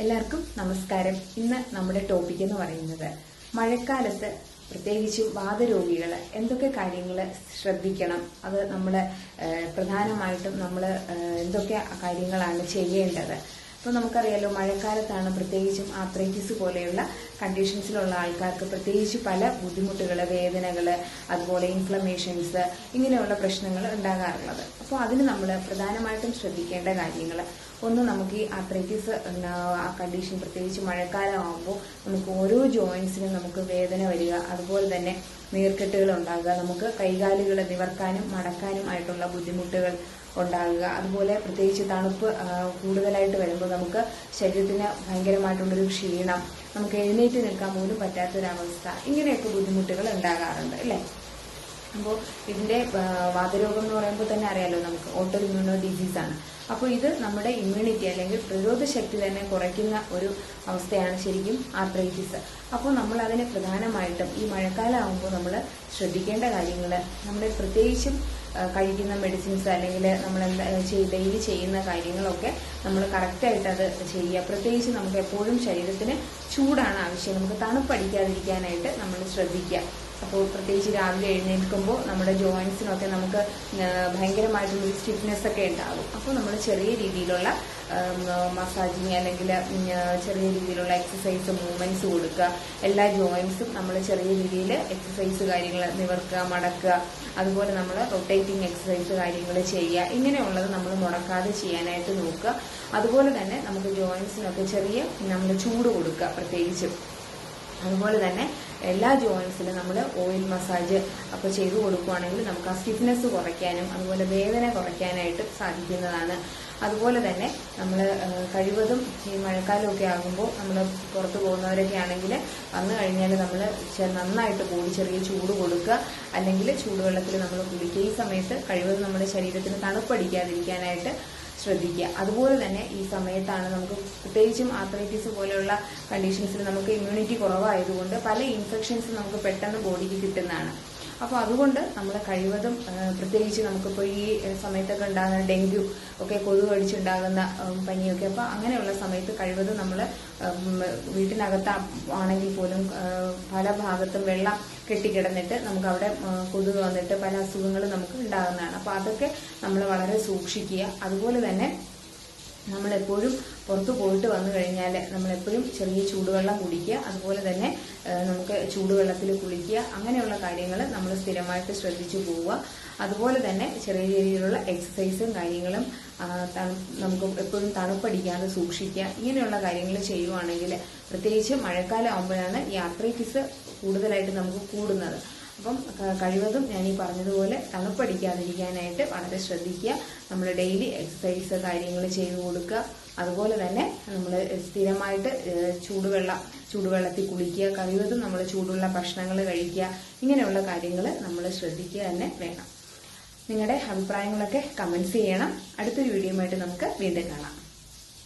എല്ലാവർക്കും നമസ്കാരം. ഇന്ന് നമ്മുടെ ടോപ്പിക് എന്ന് പറയുന്നത് മഴക്കാലത്ത് പ്രത്യേകിച്ചും വാതരോഗികൾ എന്തൊക്കെ കാര്യങ്ങൾ ശ്രദ്ധിക്കണം? അത് നമ്മൾ പ്രധാനമായിട്ടും നമ്മൾ എന്തൊക്കെ കാര്യങ്ങളാണ് ചെയ്യേണ്ടത്? അപ്പോൾ നമുക്കറിയാലോ മഴക്കാലത്താണ് പ്രത്യേകിച്ചും ആത്രൈറ്റിസ് പോലെയുള്ള കണ്ടീഷൻസിലുള്ള ആൾക്കാർക്ക് പ്രത്യേകിച്ച് പല ബുദ്ധിമുട്ടുകൾ വേദനകൾ അതുപോലെ ഇൻഫ്ലമേഷൻസ് ഇങ്ങനെയുള്ള പ്രശ്നങ്ങൾ ഉണ്ടാകാറുള്ളത്. അപ്പോൾ അതിന് നമ്മൾ പ്രധാനമായിട്ടും ശ്രദ്ധിക്കേണ്ട കാര്യങ്ങൾ ഒന്ന് നമുക്ക് ഈ ആത്രൈറ്റിസ് ആ കണ്ടീഷൻ പ്രത്യേകിച്ച് മഴക്കാലമാകുമ്പോൾ നമുക്ക് ഓരോ ജോയിൻസിനും നമുക്ക് വേദന വരിക അതുപോലെ തന്നെ നീർക്കെട്ടുകൾ ഉണ്ടാകുക നമുക്ക് കൈകാലുകൾ നിവർക്കാനും മടക്കാനും ആയിട്ടുള്ള ബുദ്ധിമുട്ടുകൾ ഉണ്ടാകുക. അതുപോലെ പ്രത്യേകിച്ച് തണുപ്പ് കൂടുതലായിട്ട് വരുമ്പോൾ നമുക്ക് ശരീരത്തിന് ഭയങ്കരമായിട്ടുള്ളൊരു ക്ഷീണം നമുക്ക് എഴുന്നേറ്റ് നിൽക്കാൻ പോലും പറ്റാത്തൊരവസ്ഥ ഇങ്ങനെയൊക്കെ ബുദ്ധിമുട്ടുകൾ ഉണ്ടാകാറുണ്ട് അല്ലേ? അപ്പോൾ ഇതിന്റെ വാതരോഗം എന്ന് പറയുമ്പോൾ തന്നെ അറിയാലോ നമുക്ക് ഓട്ടോ ഇമ്മ്യൂണോ ഡിസീസാണ് അപ്പോൾ ഇത് നമ്മുടെ ഇമ്മ്യൂണിറ്റി അല്ലെങ്കിൽ പ്രതിരോധ ശക്തി തന്നെ കുറയ്ക്കുന്ന ഒരു അവസ്ഥയാണ് ശരിക്കും ആർത്രൈറ്റിസ് അപ്പോൾ നമ്മൾ അതിനെ പ്രധാനമായിട്ടും ഈ മഴക്കാലം ആകുമ്പോൾ നമ്മൾ ശ്രദ്ധിക്കേണ്ട കാര്യങ്ങൾ നമ്മൾ പ്രത്യേകിച്ചും കഴിക്കുന്ന മെഡിസിൻസ് അല്ലെങ്കിൽ നമ്മൾ എന്താ ഡെയിലി ചെയ്യുന്ന കാര്യങ്ങളൊക്കെ നമ്മൾ കറക്റ്റായിട്ട് അത് ചെയ്യുക. പ്രത്യേകിച്ച് നമുക്ക് എപ്പോഴും ശരീരത്തിന് ചൂടാണ് ആവശ്യം. നമുക്ക് തണുപ്പടിക്കാതിരിക്കാനായിട്ട് നമ്മൾ ശ്രദ്ധിക്കുക. അപ്പോൾ പ്രത്യേകിച്ച് രാവിലെ എഴുന്നേൽക്കുമ്പോൾ നമ്മുടെ ജോയിൻസിനൊക്കെ നമുക്ക് ഭയങ്കരമായിട്ടുള്ളൊരു സ്റ്റിഫ്നെസ് ഒക്കെ ഉണ്ടാകും. അപ്പോൾ നമ്മൾ ചെറിയ രീതിയിലുള്ള മസാജിങ് അല്ലെങ്കിൽ ചെറിയ രീതിയിലുള്ള എക്സസൈസ് മൂവ്മെന്റ്സ് കൊടുക്കുക. എല്ലാ ജോയിൻസും നമ്മൾ ചെറിയ രീതിയിൽ എക്സസൈസ് കാര്യങ്ങൾ നിവർക്കുക മടക്കുക. അതുപോലെ നമ്മൾ റൊട്ടേറ്റിംഗ് എക്സസൈസ് കാര്യങ്ങൾ ചെയ്യുക. ഇങ്ങനെയുള്ളത് നമ്മൾ മുടക്കാതെ ചെയ്യാനായിട്ട് നോക്കുക. അതുപോലെ തന്നെ നമുക്ക് ജോയിൻസിനൊക്കെ ചെറിയ നമ്മൾ ചൂട് കൊടുക്കുക പ്രത്യേകിച്ചും. അതുപോലെ തന്നെ എല്ലാ ജോയിൻസിലും നമ്മൾ ഓയിൽ മസാജ് അപ്പോൾ ചെയ്തു കൊടുക്കുകയാണെങ്കിൽ നമുക്ക് ആ സ്റ്റിഫ്നെസ് കുറയ്ക്കാനും അതുപോലെ വേദന കുറയ്ക്കാനായിട്ട് സാധിക്കുന്നതാണ്. അതുപോലെ തന്നെ നമ്മൾ കഴിവതും ഈ മഴക്കാലമൊക്കെ ആകുമ്പോൾ നമ്മൾ പുറത്ത് പോകുന്നവരൊക്കെ ആണെങ്കിൽ വന്നു കഴിഞ്ഞാൽ നമ്മൾ നന്നായിട്ട് കൂടി ചെറിയ ചൂട് കൊടുക്കുക. അല്ലെങ്കിൽ ചൂടുവെള്ളത്തിൽ നമ്മൾ കുളിക്കുക. ഈ സമയത്ത് കഴിവതും നമ്മുടെ ശരീരത്തിന് തണുപ്പടിക്കാതിരിക്കാനായിട്ട് ശ്രദ്ധിക്കുക. അതുപോലെ തന്നെ ഈ സമയത്താണ് നമുക്ക് പ്രത്യേകിച്ചും ആർത്രൈറ്റിസ് പോലെയുള്ള കണ്ടീഷൻസിൽ നമുക്ക് ഇമ്മ്യൂണിറ്റി കുറവായതുകൊണ്ട് പല ഇൻഫെക്ഷൻസും നമുക്ക് പെട്ടെന്ന് ബോഡിക്ക് കിട്ടുന്നതാണ്. അപ്പോൾ അതുകൊണ്ട് നമ്മൾ കഴിവതും പ്രത്യേകിച്ച് നമുക്കിപ്പോൾ ഈ സമയത്തൊക്കെ ഉണ്ടാകുന്ന ഡെങ്കു ഒക്കെ കൊതു കടിച്ചുണ്ടാകുന്ന പനിയൊക്കെ അപ്പോൾ അങ്ങനെയുള്ള സമയത്ത് കഴിവതും നമ്മൾ വീട്ടിനകത്ത് ആണെങ്കിൽ പോലും പല ഭാഗത്തും വെള്ളം കെട്ടിക്കിടന്നിട്ട് നമുക്ക് അവിടെ കൊതുക് വന്നിട്ട് പല അസുഖങ്ങളും നമുക്ക് ഉണ്ടാകുന്നതാണ്. അപ്പോൾ അതൊക്കെ നമ്മൾ വളരെ സൂക്ഷിക്കുക. അതുപോലെ തന്നെ നമ്മളെപ്പോഴും പുറത്ത് പോയിട്ട് വന്നു കഴിഞ്ഞാൽ നമ്മളെപ്പോഴും ചെറിയ ചൂടുവെള്ളം കുടിക്കുക അതുപോലെ തന്നെ നമുക്ക് ചൂടുവെള്ളത്തിൽ കുളിക്കുക അങ്ങനെയുള്ള കാര്യങ്ങൾ നമ്മൾ സ്ഥിരമായിട്ട് ശ്രദ്ധിച്ചു പോവുക. അതുപോലെ തന്നെ ചെറിയ രീതിയിലുള്ള എക്സസൈസും കാര്യങ്ങളും നമുക്ക് എപ്പോഴും തണുപ്പടിക്കാതെ സൂക്ഷിക്കുക ഇങ്ങനെയുള്ള കാര്യങ്ങൾ ചെയ്യുവാണെങ്കിൽ പ്രത്യേകിച്ച് മഴക്കാലം ആകുമ്പോഴാണ് ഈ ആർത്രൈറ്റിസ് കൂടുതലായിട്ട് നമുക്ക് കൂടുന്നത്. അപ്പം കഴിവതും ഞാൻ ഈ പറഞ്ഞതുപോലെ തണുപ്പടിക്കാതിരിക്കാനായിട്ട് വളരെ ശ്രദ്ധിക്കുക. നമ്മൾ ഡെയിലി എക്സസൈസ് കാര്യങ്ങൾ ചെയ്തു കൊടുക്കുക. അതുപോലെ തന്നെ നമ്മൾ സ്ഥിരമായിട്ട് ചൂടുവെള്ളം ചൂടുവെള്ളത്തിൽ കുളിക്കുക. കഴിവതും നമ്മൾ ചൂടുള്ള ഭക്ഷണങ്ങൾ കഴിക്കുക. ഇങ്ങനെയുള്ള കാര്യങ്ങൾ നമ്മൾ ശ്രദ്ധിക്കുക തന്നെ വേണം. നിങ്ങളുടെ അഭിപ്രായങ്ങളൊക്കെ കമൻസ് ചെയ്യണം. അടുത്തൊരു വീഡിയോ ആയിട്ട് നമുക്ക് വീണ്ടും കാണാം.